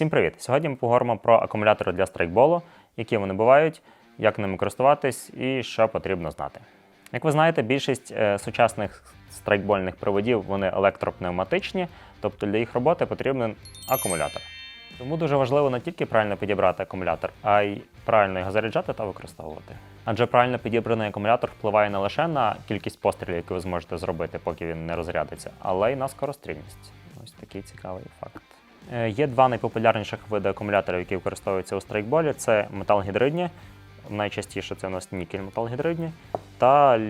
Всім привіт! Сьогодні ми поговоримо про акумулятори для страйкболу, які вони бувають, як ними користуватись і що потрібно знати. Як ви знаєте, більшість е, сучасних страйкбольних проводів вони електропневматичні, тобто для їх роботи потрібен акумулятор. Тому дуже важливо не тільки правильно підібрати акумулятор, а й правильно його заряджати та використовувати. Адже правильно підібраний акумулятор впливає не лише на кількість пострілів, які ви зможете зробити, поки він не розрядиться, але й на скорострільність. Ось такий цікавий факт. Е, Є два найпопулярніших види акумуляторів, які використовуються у страйкболі. Це металгідридні, найчастіше це у нас нікель металгідридні, та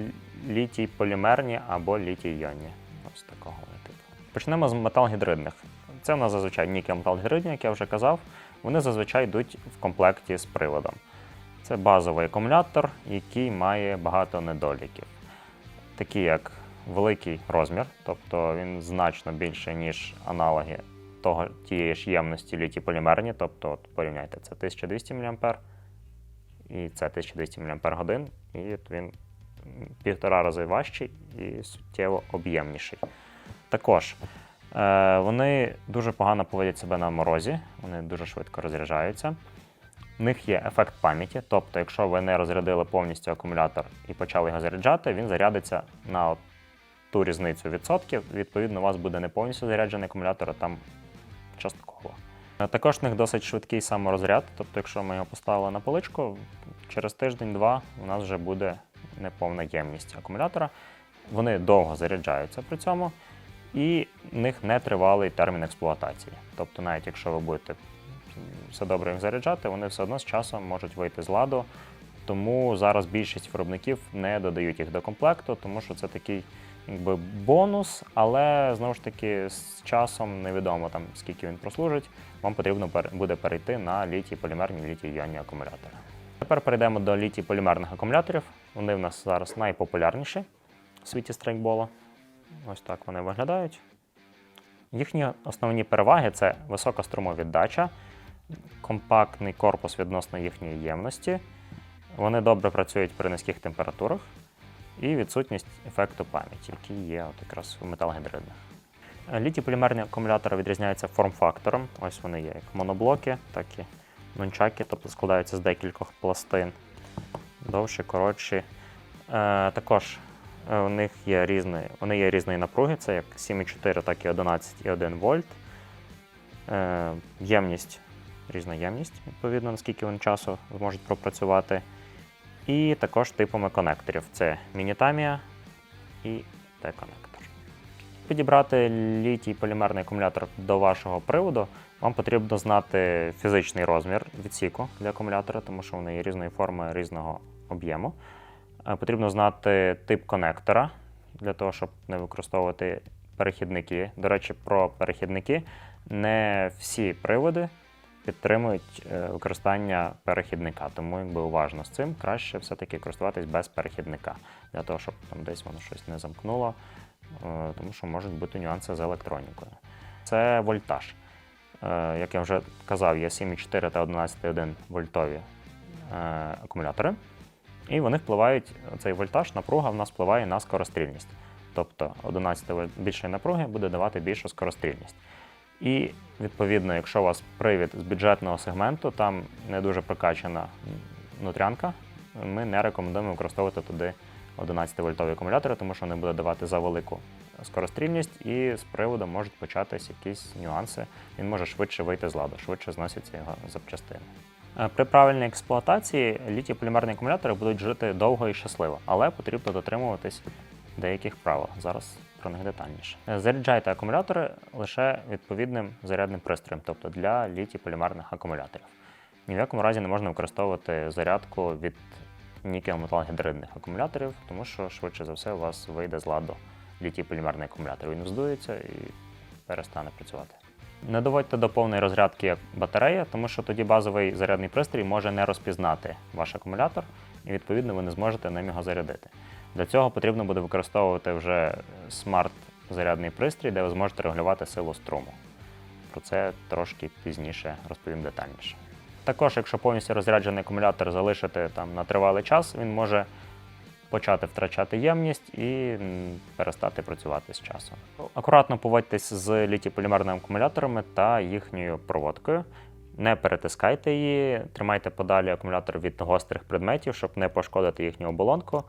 літій полімерні або літій іонні. Ось такого типу. Почнемо з металгідридних. Це у нас зазвичай нікель металгідридні, як я вже казав. Вони зазвичай йдуть в комплекті з приводом. Це базовий акумулятор, який має багато недоліків, такі як великий розмір, тобто він значно більше, ніж аналоги того, тієї ж ємності літій полімерні, тобто от порівняйте, це 1200 мА і це 1200 мАч, і от він півтора рази важчий і суттєво об'ємніший. Також е, вони дуже погано поводять себе на морозі, вони дуже швидко розряджаються. У них є ефект пам'яті, тобто, якщо ви не розрядили повністю акумулятор і почали його заряджати, він зарядиться на от ту різницю відсотків. Відповідно, у вас буде не повністю заряджений акумулятор, а там частково. Е, Також в них досить швидкий саморозряд, тобто, якщо ми його поставили на поличку, через тиждень-два у нас вже буде неповна ємність акумулятора. Вони довго заряджаються при цьому, і в них нетривалий термін експлуатації. Тобто, навіть якщо ви будете все добре їх заряджати, вони все одно з часом можуть вийти з ладу. Тому зараз більшість виробників не додають їх до комплекту, тому що це такий якби бонус, але знову ж таки з часом невідомо там скільки він прослужить. Вам потрібно буде перейти на літій полімерні літій іонні акумулятори. Тепер перейдемо до літій полімерних акумуляторів. Вони в нас зараз найпопулярніші в світі страйкбола. Ось так вони виглядають. Їхні основні переваги це висока струмовіддача, компактний корпус відносно їхньої ємності. Вони добре працюють при низьких температурах і відсутність ефекту пам'яті, який є от якраз у металгідридних. Літій полімерні акумулятори відрізняються форм-фактором. Ось вони є як моноблоки, так і нунчаки, тобто складаються з декількох пластин. Довші, коротші. Е, також е, у них є різні, вони є різної напруги, це як 7,4, так і 11,1 вольт. Е, ємність, різна ємність, відповідно, наскільки вони часу зможуть пропрацювати. І також типами конекторів: це мінітамія і Т-конектор. Підібрати літій полімерний акумулятор до вашого приводу, вам потрібно знати фізичний розмір відсіку для акумулятора, тому що вони є різної форми, різного об'єму. Е, Потрібно знати тип конектора для того, щоб не використовувати перехідники. До речі, про перехідники не всі приводи підтримують е, використання перехідника, тому якби уважно з цим краще все-таки користуватись без перехідника, для того, щоб там десь воно щось не замкнуло, е, тому що можуть бути нюанси з електронікою. Це вольтаж. Е, Як я вже казав, є 7,4 та 11,1 вольтові акумулятори, і вони впливають, цей вольтаж, напруга в нас впливає на скорострільність. Тобто 11 вольт більшої напруги буде давати більшу скорострільність. І відповідно, якщо у вас привід з бюджетного сегменту, там не дуже прокачана нутрянка, ми не рекомендуємо використовувати туди 11-вольтові акумулятори, тому що вони будуть давати за велику скорострільність, і з приводу можуть початись якісь нюанси. Він може швидше вийти з ладу, швидше зносяться його запчастини. Е, При правильній експлуатації літій полімерні акумулятори будуть жити довго і щасливо, але потрібно дотримуватись деяких правил. Зараз про. Е, Заряджайте акумулятори лише відповідним зарядним пристроєм, тобто для літій полімерних акумуляторів. Ні в якому разі не можна використовувати зарядку від нікель-металгідридних акумуляторів, тому що швидше за все у вас вийде з ладу літій полімерний акумулятор. Він здується і перестане працювати. Не доводьте до повної розрядки як батарея, тому що тоді базовий зарядний пристрій може не розпізнати ваш акумулятор, і відповідно ви не зможете ним його зарядити. Для цього потрібно буде використовувати вже смарт-зарядний пристрій, де ви зможете регулювати силу струму. Про це трошки пізніше розповім детальніше. Також, якщо повністю розряджений акумулятор залишити там на тривалий час, він може почати втрачати ємність і перестати працювати з часом. Акуратно поводьтесь з літій-полімерними акумуляторами та їхньою проводкою. Не перетискайте її, тримайте подалі акумулятор від гострих предметів, щоб не пошкодити їхню оболонку.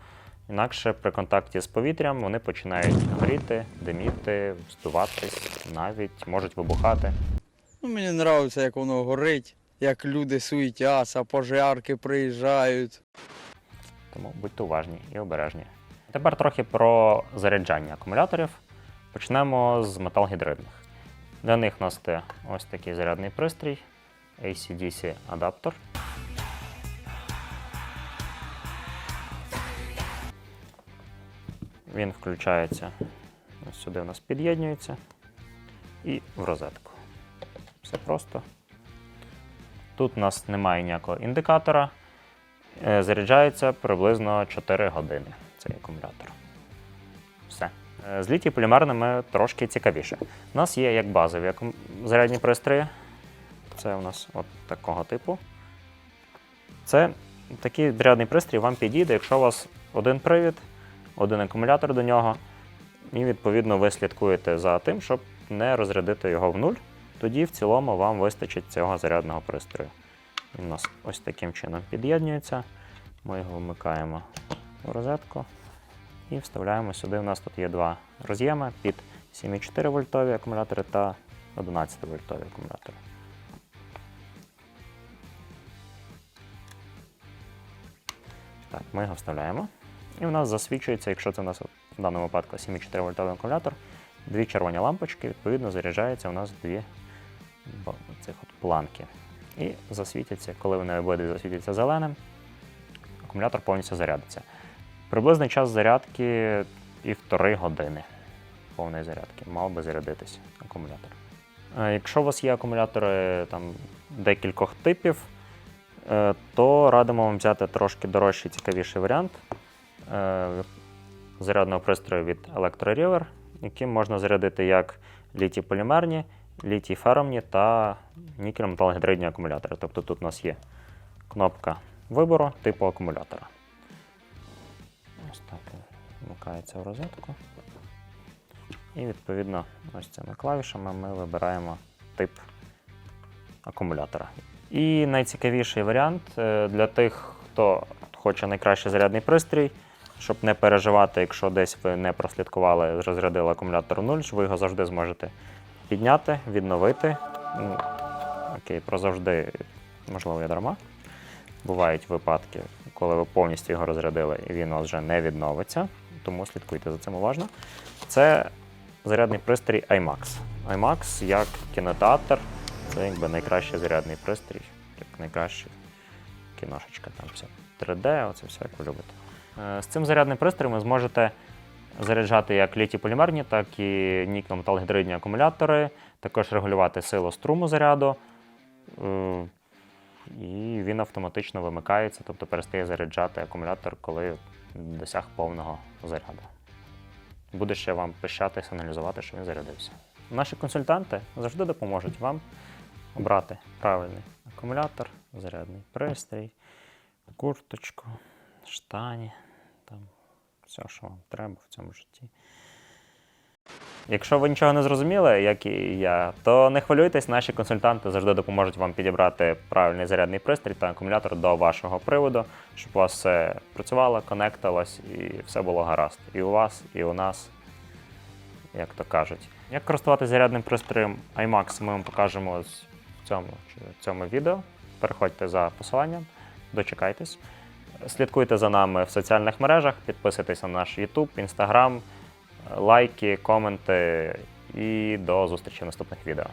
Інакше при контакті з повітрям вони починають горіти, диміти, здуватись, навіть можуть вибухати. Ну, мені подобається, як воно горить, як люди суетяться, пожарки приїжджають. Тому будьте уважні і обережні. Тепер трохи про заряджання акумуляторів. Почнемо з металгідридних. Для них у нас є ось такий зарядний пристрій AC-DC адаптер. Він включається ось сюди у нас під'єднюється і в розетку. Все просто. Тут у нас немає ніякого індикатора. Е, Заряджається приблизно 4 години цей акумулятор. Все. Е, З літій полімерними трошки цікавіше. У нас є як базові зарядні пристрої. Це у нас от такого типу. Це такий зарядний пристрій вам підійде, якщо у вас один привід, один акумулятор до нього, і відповідно ви слідкуєте за тим, щоб не розрядити його в нуль. Тоді в цілому вам вистачить цього зарядного пристрою. Він у нас ось таким чином під'єднується. Ми його вмикаємо в розетку і вставляємо сюди. У нас тут є два роз'єми під 7,4 вольтові акумулятори та 11 вольтові акумулятори. Так, ми його вставляємо. І у нас засвічується, якщо це у нас в даному випадку 7,4 вольтовий акумулятор, дві червоні лампочки, відповідно, заряджається у нас дві цих от планки. І засвітяться, коли вони обидві засвітяться зеленим, акумулятор повністю зарядиться. Приблизний час зарядки півтори години повної зарядки. Мав би зарядитись акумулятор. Якщо у вас є акумулятори там, декількох типів, е, то радимо вам взяти трошки дорожчий, цікавіший варіант зарядного пристрою від ElectroRiver, яким можна зарядити як літій-полімерні, літій-феромні та нікель-металогідридні акумулятори. Тобто тут у нас є кнопка вибору типу акумулятора. Ось так вмикається в розетку. І відповідно ось цими клавішами ми вибираємо тип акумулятора. І найцікавіший варіант е, для тих, хто хоче найкращий зарядний пристрій, щоб не переживати, якщо десь ви не прослідкували, розрядили акумулятор в нуль, ви його завжди зможете підняти, відновити. Ну, окей, прозавжди, можливо, я дарма. Бувають випадки, коли ви повністю його розрядили і він у вас вже не відновиться, тому слідкуйте за цим уважно. Це зарядний пристрій IMAX. IMAX як кінотеатр, це якби найкращий зарядний пристрій, як найкраща кіношечка, там все 3D, оце все як ви любите. Е, З цим зарядним пристроєм ви зможете заряджати як літій-полімерні, так і нікель-металогідридні акумулятори, також регулювати силу струму заряду. Е, І він автоматично вимикається, тобто перестає заряджати акумулятор, коли досяг повного заряду. Буде ще вам пищати, сигналізувати, що він зарядився. Наші консультанти завжди допоможуть вам обрати правильний акумулятор, зарядний пристрій, курточку, штані, там все, що вам треба в цьому житті. Якщо ви нічого не зрозуміли, як і я, то не хвилюйтесь, наші консультанти завжди допоможуть вам підібрати правильний зарядний пристрій та акумулятор до вашого приводу, щоб у вас все працювало, конектилось і все було гаразд. І у вас, і у нас, як то кажуть. Як користуватися зарядним пристроєм iMax, ми вам покажемо в цьому, в цьому відео. Переходьте за посиланням, дочекайтесь. Слідкуйте за нами в соціальних мережах, підписуйтесь на наш YouTube, Instagram, лайки, коменти і до зустрічі в наступних відео.